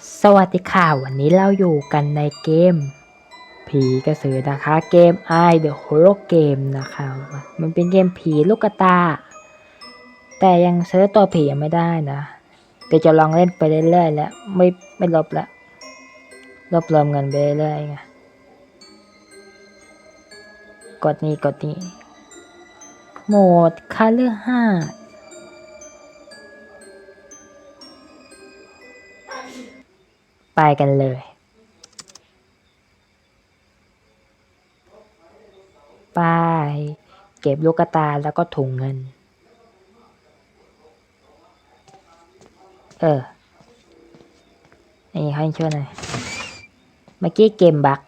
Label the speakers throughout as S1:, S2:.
S1: สวัสดีค่ะ วันนี้เราอยู่กันในเกม ผีกระสือนะคะ เกม I The Horror Game นะคะ มันเป็นเกมผีลูกกระตา แต่ยังเซิร์ชตัวผียังไม่ได้นะเดี๋ยวจะลองเล่นไปเรื่อยๆแล้ว ไม่ไม่ลบละรวบรวมเงินไปเรื่อยๆไงกดนี้กดนี้โหมดคาเลือห้า ไปกันเลย ไปเก็บลูกกระตาแล้วก็ถุงเงิน เออ นี่ให้ช่วยหน่อย เมื่อกี้เกมบัก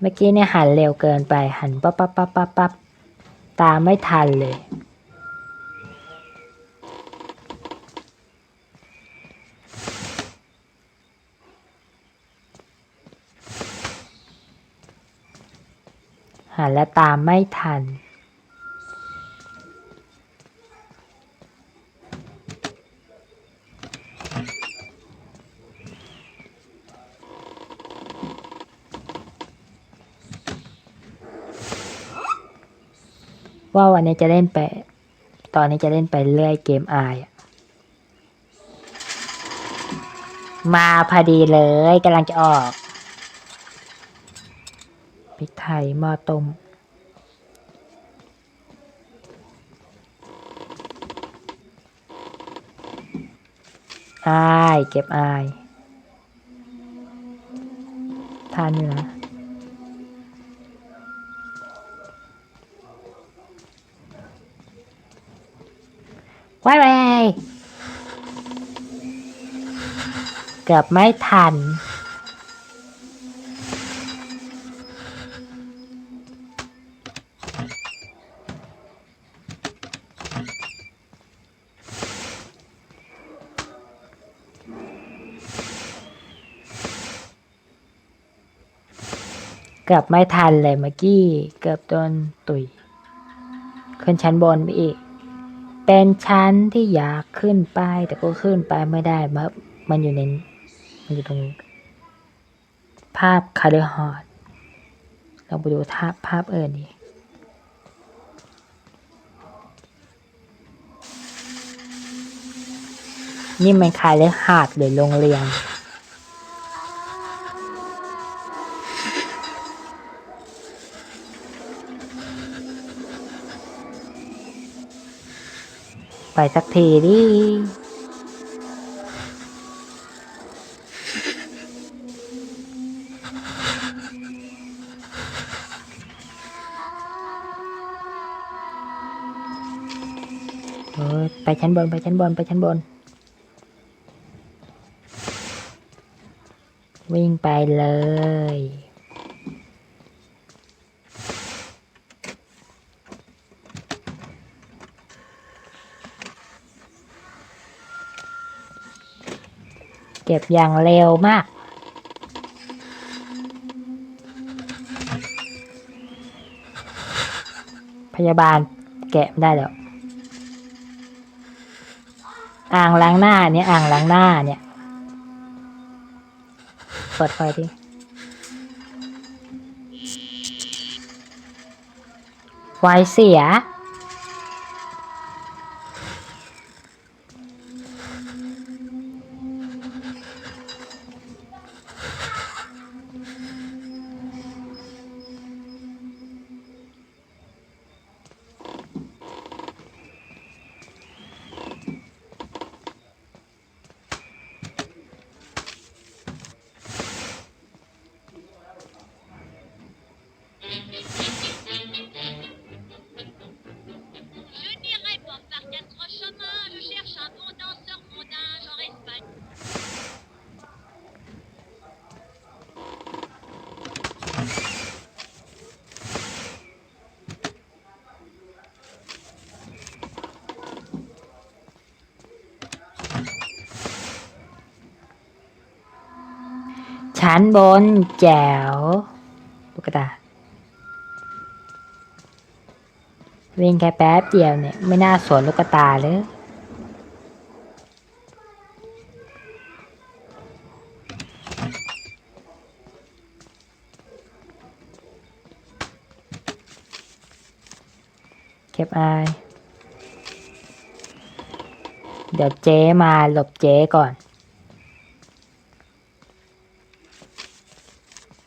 S1: เมื่อกี้เนี่ยหันเร็วเกินไปหันปั๊บปั๊บปั๊บปั๊บปั๊บ ตามไม่ทันเลย หันและตามไม่ทัน ว่าวันนี้จะเล่นไป ตอนนี้จะเล่นไปเรื่อยเกมอายอมาพอดีเลยกำลังจะออกพริกไทยหม้อต้มอาย เก็บอาย ทานอยู่นะ ไว้ไว้เกือบไม่ทัน เกือบไม่ทันเลยเมื่อกี้ เกือบโดนตุย ขึ้นชั้นบนไปอีก เป็นชั้นที่อยากขึ้นไป แต่ก็ขึ้นไปไม่ได้เพราะมันอยู่ในมันอยู่ตรงภาพคาร์เดฮอดเราไปดูภาพภาพเอิญดีนี่มันคาร์เดฮอดหรือโรงเรียน ไปสักทีดิเออไปชั้นบน ไปชั้นบน ไปชั้นบน วิ่งไปเลย ก็บอย่างเร็วมาก พยาบาลแกะไได้แล้ว อ่างล้างหน้าเนี่ยอ่างล้างหน้าเนี่ยเปิดไฟดิไฟเสีย ชั้นบนแจ๋วตุ๊กตาวิ่งแค่แป๊บเดียวเนี่ย ไม่น่าสวนลูกตาเลยเก็บอาย เดี๋ยวเจ๊มาหลบเจ๊ก่อน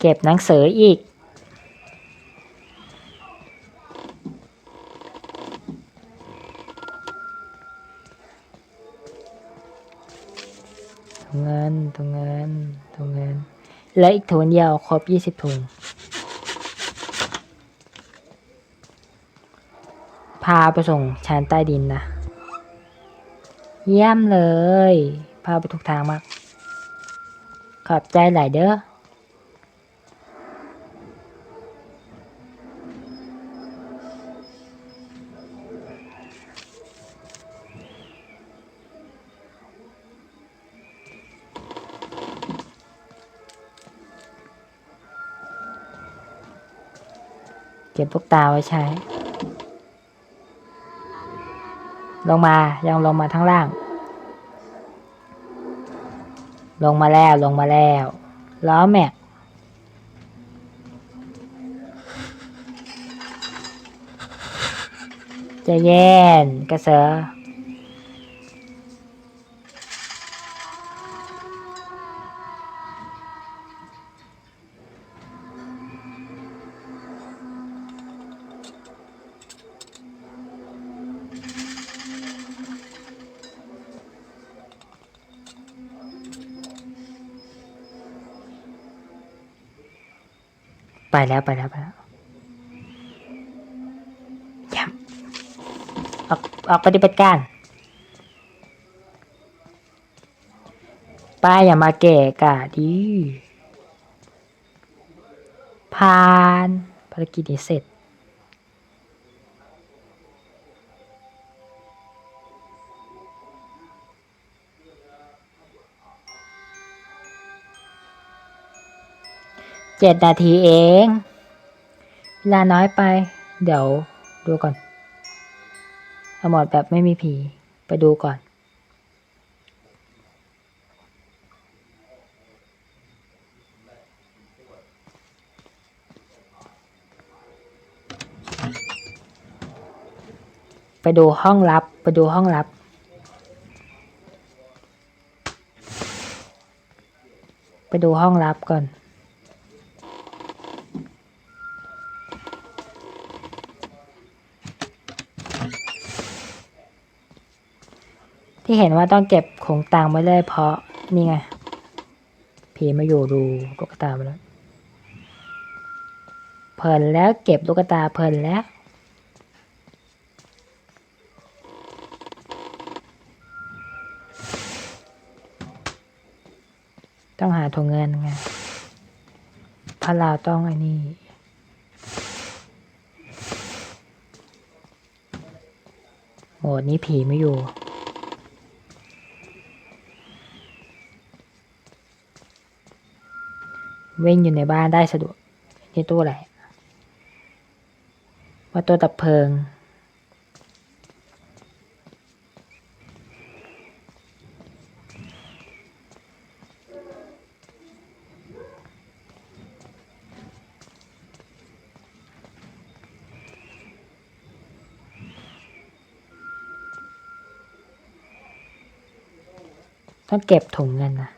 S1: ก็บหนังสืออีกถุงเงินถุงเงินถุงเงินเหลืออีกถุงเดียวครบยี่สิบถุง พาไปส่งชั้นใต้ดินนะ เยี่ยมเลย พาไปทุกทางมาก ขอบใจหลายเด้อ บลูกตาไว้ใช้ ลงมายังลงมาทั้งล่าง ลงมาแล้วลงมาแล้วล้อแม็กจะแย่นกระเสือ ไปแล้วไปแล้วไปแล้วยำออกออกปฏิบัติการป้าอย่ามาแก่กะดิผ่านภารกิจนี้เสร็จ จ็ดนาทีเอง เวลาน้อยไป เดี๋ยวดูก่อนเอาหมดแบบไม่มีผี ไปดูก่อนไปดูห้องลับ ไปดูห้องลับ ไปดูห้องลับก่อน ที่เห็นว่าต้องเก็บของตังไว้เลยเพราะนี่ไงผีมาอยู่ดูลูกตามาแล้วเพลินแล้วเก็บลูกตาเพลินแล้วต้องหาถุงเงินไงเพราะเราต้องไอ้นี่โหมดนี้ผีไม่อยู่ วิ่งอยู่ในบ้านได้สะดวกนี่ตู้อะไรว่าตัวดับเพลิง ต้องเก็บถุงเงินนะ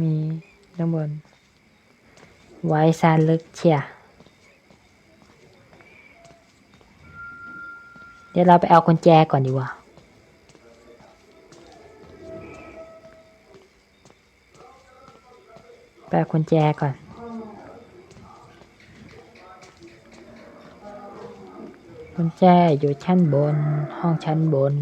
S1: มีข้างบน ไว้ซาลึกเชียเดี๋ยวเราไปเอากุญแจก่อนดีกว่าไปเอากุญแจก่อนกุญแจอยู่ชั้นบน ห้องชั้นบน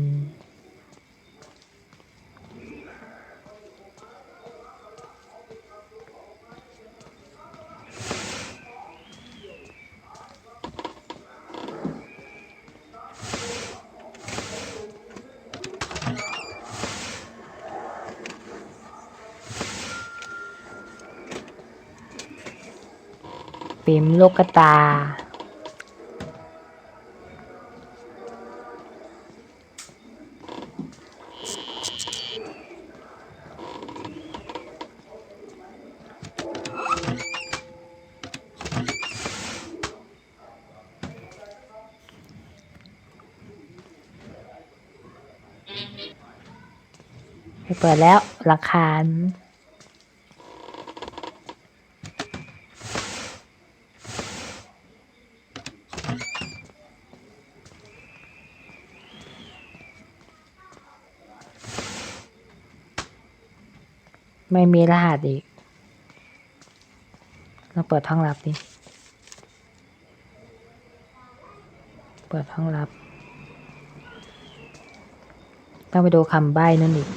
S1: ปิมลูกระตา เปิดแล้วราคา ไม่มีรหัสอีก เราเปิดห้องลับดิ เปิดห้องลับ ต้องไปดูคำใบ้นั่นอีก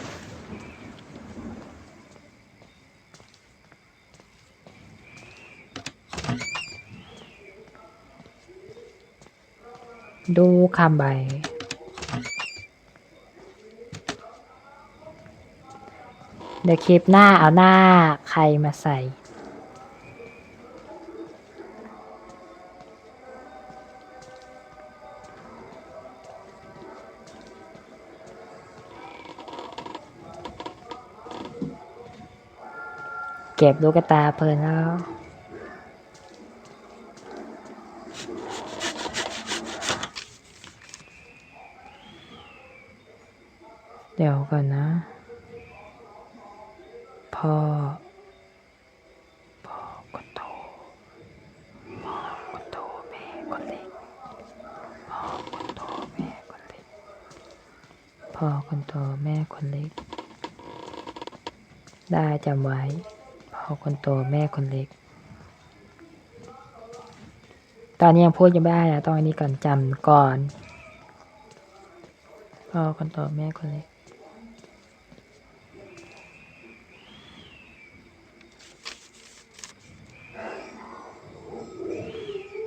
S1: ดูคำใบ เดี๋ยวคลิปหน้าเอาหน้าใครมาใส่ เก็บลูกตาเพลินแล้วเดี๋ยวก่อนนะ พ่อพ่อคนโตพ่อคนโตแม่คนเล็กพ่อคนโตแม่คนเล็กพ่อคนโตแม่คนเล็ก ได้จำไว้พ่อคนโตแม่คนเล็ก ตอนนี้ยังพูดยังไม่ได้นะต้องอันนี้ก่อนจำก่อนพ่อคนโตแม่คนเล็ก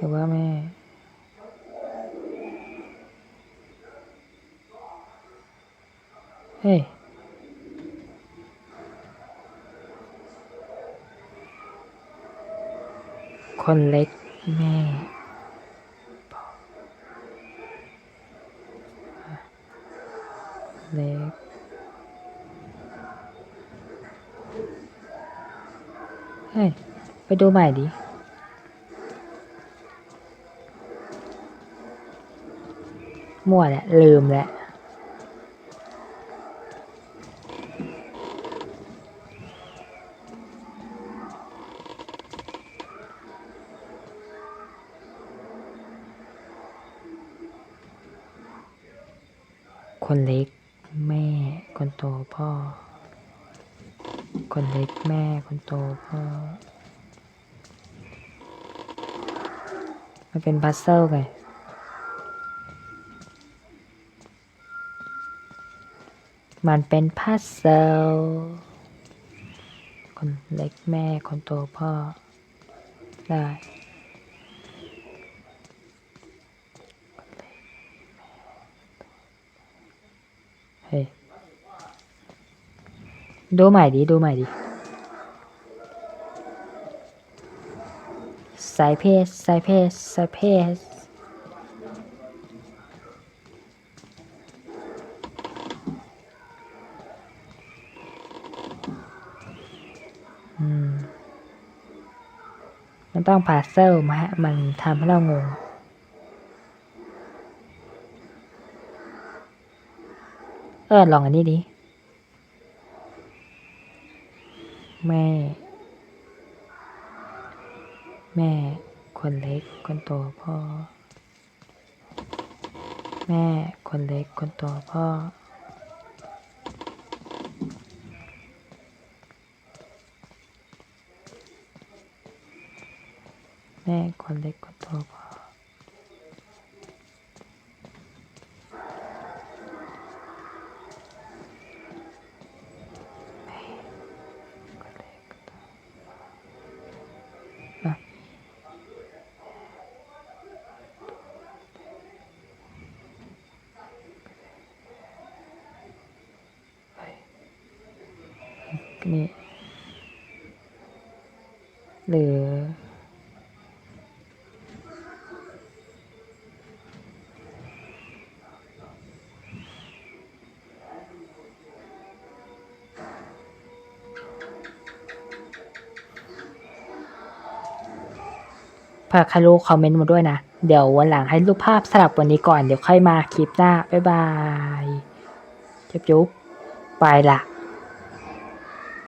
S1: รือว่าแม่ เฮ้ยคนเล็กแม่เล็กเฮ้ย ไปดูใหม่ดิ มั่วแหละลืมแหละคนเล็กแม่คนโตพ่อ คนเล็กแม่คนโตพ่อ มันเป็นพัซเซิลไง มันเป็นพัซเซลคนเล็กแม่คนโตพ่อ ได้ เฮ้ย ดูใหม่ดิ ดูใหม่ดิสายเพศสายเพศสายเพศ มันต้องพาเซลมาฮะ มันทำให้เรางง เออ ลองอันนี้ดิ แม่ แม่ คนเล็ก คนโตพ่อ แม่ คนเล็ก คนโตพ่อ แม่คนเล็กคนโตพ่อแม่คนเล็กคนโตอะนี่หรือ ฝากใครรู้คอมเมนต์มาด้วยนะ เดี๋ยววันหลังให้รูปภาพสลับวันนี้ก่อน เดี๋ยวค่อยมาคลิปหน้า บ๊ายบาย จุ๊บจุ๊บไปละ